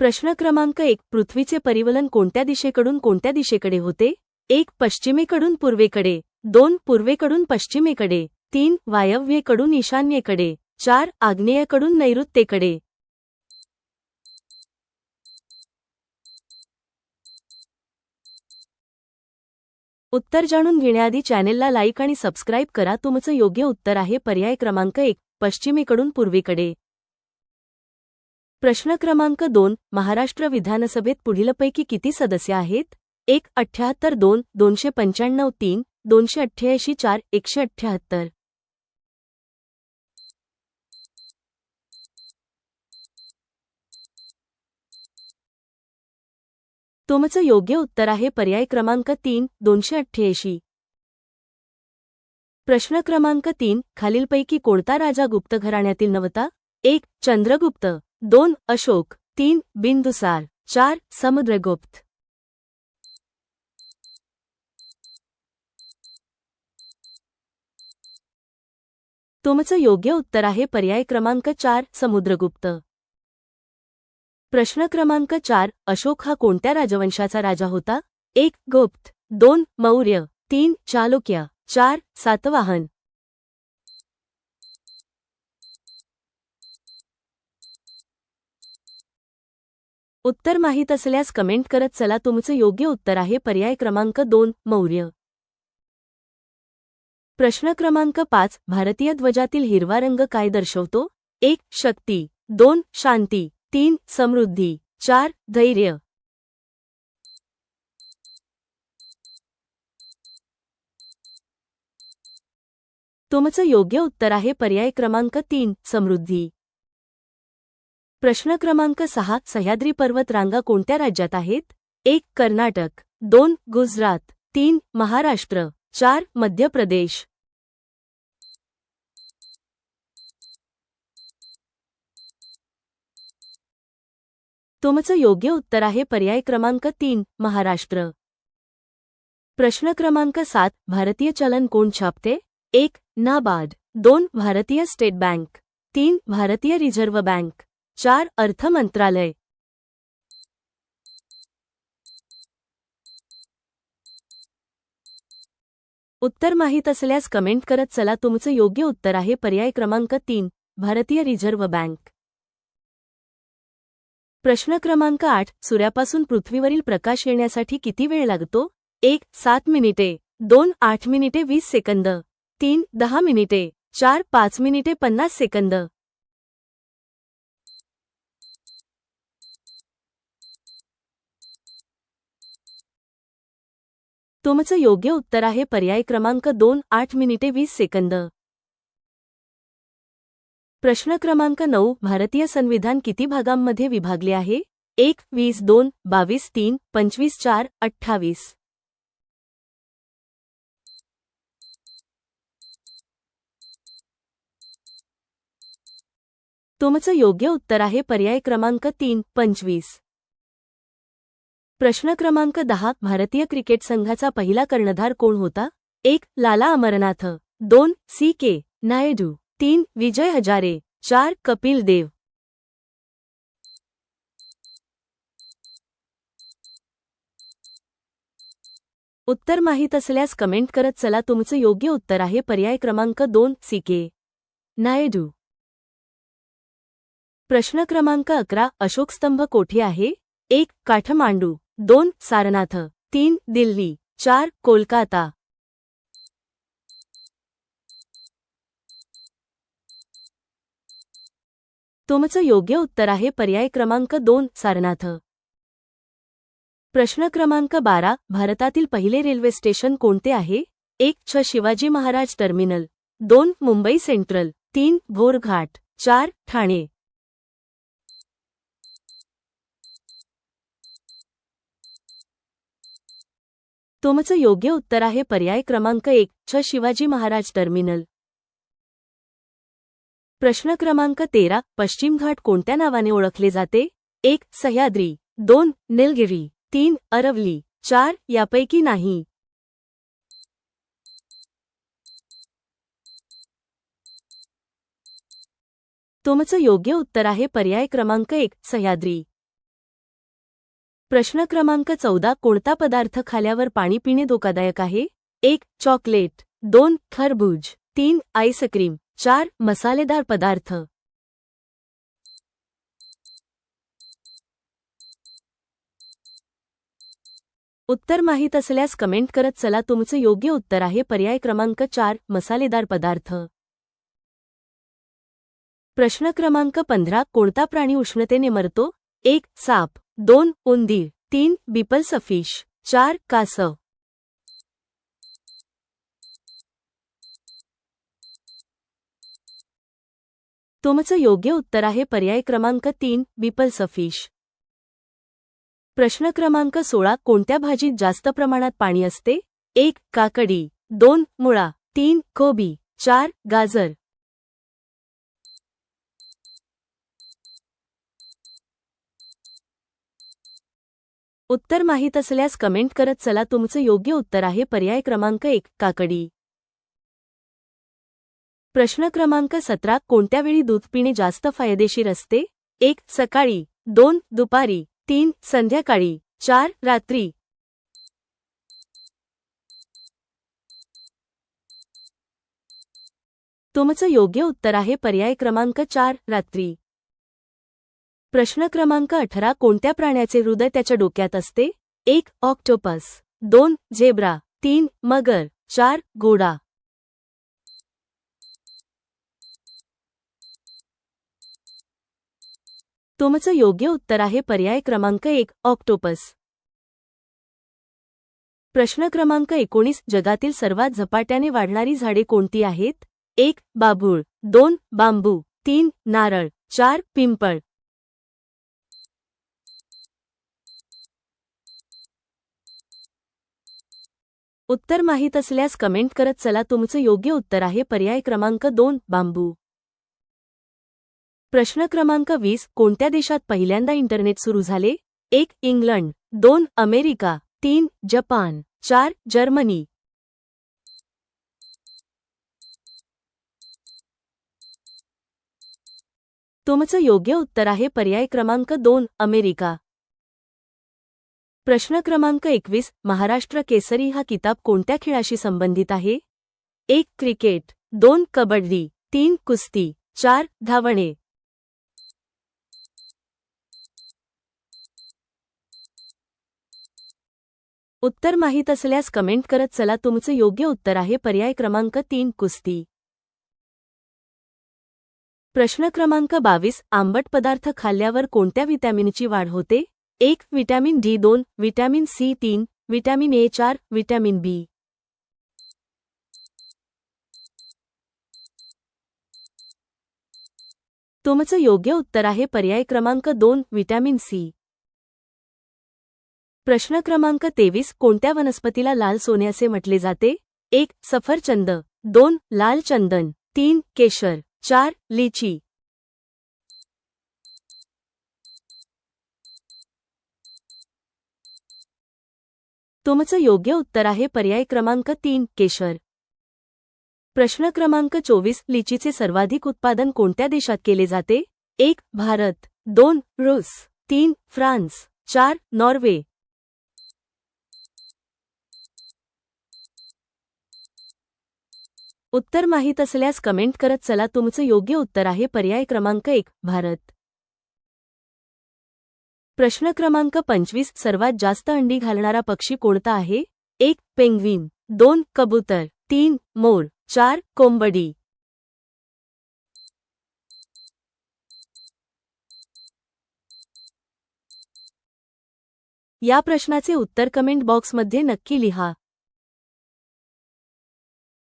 प्रश्न क्रमांक एक पृथ्वीचे परिवलन कोणत्या दिशेकडून कोणत्या दिशेकडे होते? एक पश्चिमेकडून पूर्वेकडे. दोन पूर्वेकडून पश्चिमेकडे. तीन वायव्येकडून ईशान्येकडे. चार आग्नेयकडून नैऋत्येकडे. उत्तर जाणून घेण्याआधी चॅनेलला लाईक आणि सबस्क्राईब करा. तुमचं योग्य उत्तर आहे. पर्याय क्रमांक एक पश्चिमेकडून पूर्वेकडे. प्रश्न क्रमांक दोन महाराष्ट्र विधानसभेत पुढीलपैकी किती सदस्य आहेत? एक अठ्ठ्याहत्तर दोन दोनशे पंच्याण्णव तीन दोनशे अठ्ठ्याऐंशी चार एकशे अठ्ठ्याहत्तर. तुमचं योग्य उत्तर आहे पर्याय क्रमांक तीन दोनशे अठ्ठ्याऐंशी. प्रश्न क्रमांक तीन खालीलपैकी कोणता राजा गुप्त घराण्यातील नव्हता? एक चंद्रगुप्त. दोन अशोक तीन बिंदुसार चार समुद्रगुप्त. तुमचं योग्य उत्तर आहे पर्याय क्रमांक चार समुद्रगुप्त. प्रश्न क्रमांक चार अशोक हा कोणत्या राजवंशाचा राजा होता? एक गुप्त. दोन मौर्य. तीन चालुक्य. चार सातवाहन. उत्तर माहीत असल्यास कमेंट करत चला तुमचं योग्य उत्तर आहे. पर्याय क्रमांक दोन मौर्य. प्रश्न क्रमांक पाच भारतीय ध्वजातील हिरवा रंग काय दर्शवतो? एक शक्ती. दोन शांती. तीन समृद्धी. चार धैर्य. तुमचं योग्य उत्तर आहे. पर्याय क्रमांक तीन समृद्धी. प्रश्न क्रमांक सहा सह्याद्री पर्वत रांगा कोणत्या राज्यात आहेत? एक कर्नाटक. दोन गुजरात. तीन महाराष्ट्र. चार मध्य प्रदेश. तुमचं योग्य उत्तर आहे पर्याय क्रमांक तीन महाराष्ट्र. प्रश्न क्रमांक सात भारतीय चलन कोण छापते? एक नाबार्ड दोन भारतीय स्टेट बँक. तीन भारतीय रिझर्व्ह बँक. चार अर्थ मंत्रालय. उत्तर माहीत असल्यास कमेंट करत चला तुमचं योग्य उत्तर आहे. पर्याय क्रमांक तीन भारतीय रिझर्व्ह बँक. प्रश्न क्रमांक आठ सूर्यापासून पृथ्वीवरील प्रकाश येण्यासाठी किती वेळ लागतो? एक सात मिनिटे. दोन आठ मिनिटे वीस सेकंद. तीन दहा मिनिटे. चार पाच मिनिटे पन्नास सेकंद. तुमचं योग्य उत्तर आहे पर्याय क्रमांक दोन आठ मिनिटे वीस सेकंद. प्रश्न क्रमांक नऊ भारतीय संविधान किती भागांमध्ये विभागले आहे? एक वीस दोन बावीस तीन पंचवीस चार अठ्ठावीस. तुमचं योग्य उत्तर आहे पर्याय क्रमांक तीन पंचवीस. प्रश्न क्रमांक दहा भारतीय क्रिकेट संघाचा पहिला कर्णधार कोण होता? एक लाला अमरनाथ दोन सी के नायडू तीन विजय हजारे चार कपिल देव. उत्तर माहीत असल्यास कमेंट करत चला तुमचं योग्य उत्तर आहे. पर्याय क्रमांक दोन सी के नायडू. प्रश्न क्रमांक अकरा अशोक स्तंभ कोठे आहे? एक काठमांडू. दोन सारनाथ तीन दिल्ली चार कोलकाता. तुमचं योग्य उत्तर आहे पर्याय क्रमांक दोन सारनाथ. प्रश्न क्रमांक बारा भारतातील पहिले रेल्वे स्टेशन कोणते आहे? एक छ शिवाजी महाराज टर्मिनल दोन मुंबई सेंट्रल तीन भोरघाट चार ठाणे. तुमचं योग्य उत्तर आहे पर्याय क्रमांक एक छ शिवाजी महाराज टर्मिनल. प्रश्न क्रमांक तेरा पश्चिम घाट कोणत्या नावाने ओळखले जाते? एक सह्याद्री. दोन निलगिरी. तीन अरवली. चार यापैकी नाही. तुमचं योग्य उत्तर आहे पर्याय क्रमांक एक सह्याद्री. प्रश्न क्रमांक चौदा कोणता पदार्थ खाल्यावर पाणी पिणे धोकादायक आहे? एक चॉकलेट. दोन खरबूज. तीन आईस्क्रीम चार मसालेदार पदार्थ. उत्तर माहीत असल्यास कमेंट करत चला. तुमचं योग्य उत्तर आहे. पर्याय क्रमांक चार मसालेदार पदार्थ. प्रश्न क्रमांक पंधरा कोणता प्राणी उष्णतेने मरतो? एक साप. दोन उंदीर तीन बिपल सफिश चार कासव तुमचं योग्य उत्तर आहे पर्याय क्रमांक तीन बिपल सफिश. प्रश्न क्रमांक सोळा कोणत्या भाजीत जास्त प्रमाणात पाणी असते? एक काकडी. दोन मुळा. तीन कोबी. चार गाजर. उत्तर माहीत असल्यास कमेंट करत चला तुमचं योग्य उत्तर आहे. पर्याय क्रमांक एक काकडी. प्रश्न क्रमांक सतरा कोणत्या वेळी दूध पिणे जास्त फायदेशीर असते? एक सकाळी. दोन दुपारी. तीन संध्याकाळी. चार रात्री. तुमचं योग्य उत्तर आहे. पर्याय क्रमांक चार रात्री. प्रश्न क्रमांक अठरा कोणत्या प्राण्याचे हृदय त्याच्या डोक्यात असते? एक ऑक्टोपस. दोन झेब्रा. तीन मगर. चार घोडा. तुमचं योग्य उत्तर आहे पर्याय क्रमांक एक ऑक्टोपस. प्रश्न क्रमांक एकोणीस जगातील सर्वात झपाट्याने वाढणारी झाडे कोणती आहेत? एक बाभूळ. दोन बांबू. तीन नारळ. चार पिंपळ. उत्तर माहीत असल्यास कमेंट करत चला तुमचं योग्य उत्तर आहे. पर्याय क्रमांक दोन बांबू. प्रश्न क्रमांक वीस कोणत्या देशात पहिल्यांदा इंटरनेट सुरू झाले? एक इंग्लंड. दोन अमेरिका. तीन जपान. चार जर्मनी. तुमचं योग्य उत्तर आहे. पर्याय क्रमांक दोन अमेरिका. प्रश्न क्रमांक एकवीस महाराष्ट्र केसरी हा किताब कोणत्या खेळाशी संबंधित आहे? एक क्रिकेट दोन कबड्डी तीन कुस्ती चार धावणे. उत्तर माहीत असल्यास कमेंट करत चला तुमचं योग्य उत्तर आहे पर्याय क्रमांक तीन कुस्ती. प्रश्न क्रमांक बावीस आंबट पदार्थ खाल्ल्यावर कोणत्या व्हिटॅमिनची वाढ होते? एक व्हिटॅमिन डी दोन व्हिटॅमिन सी तीन व्हिटॅमिन ए चार व्हिटॅमिन बी. तुमचं योग्य उत्तर आहे पर्याय क्रमांक दोन व्हिटॅमिन सी. प्रश्न क्रमांक तेवीस कोणत्या वनस्पतीला लाल सोने असे म्हटले जाते? एक सफरचंद. दोन लाल चंदन. तीन केशर. चार लिची. तुमचं योग्य उत्तर आहे पर्याय क्रमांक तीन केशर. प्रश्न क्रमांक चोवीस लिचीचे सर्वाधिक उत्पादन कोणत्या देशात केले जाते? एक भारत. दोन रूस. तीन फ्रान्स. चार नॉर्वे. उत्तर माहीत असल्यास कमेंट करत चला तुमचं योग्य उत्तर आहे पर्याय क्रमांक एक भारत. प्रश्न क्रमांक पंचवीस सर्वात जास्त अंडी घालणारा पक्षी कोणता आहे? एक पेंग्विन दोन कबूतर तीन मोर चार कोंबडी. या प्रश्नाचे उत्तर कमेंट बॉक्समध्ये नक्की लिहा.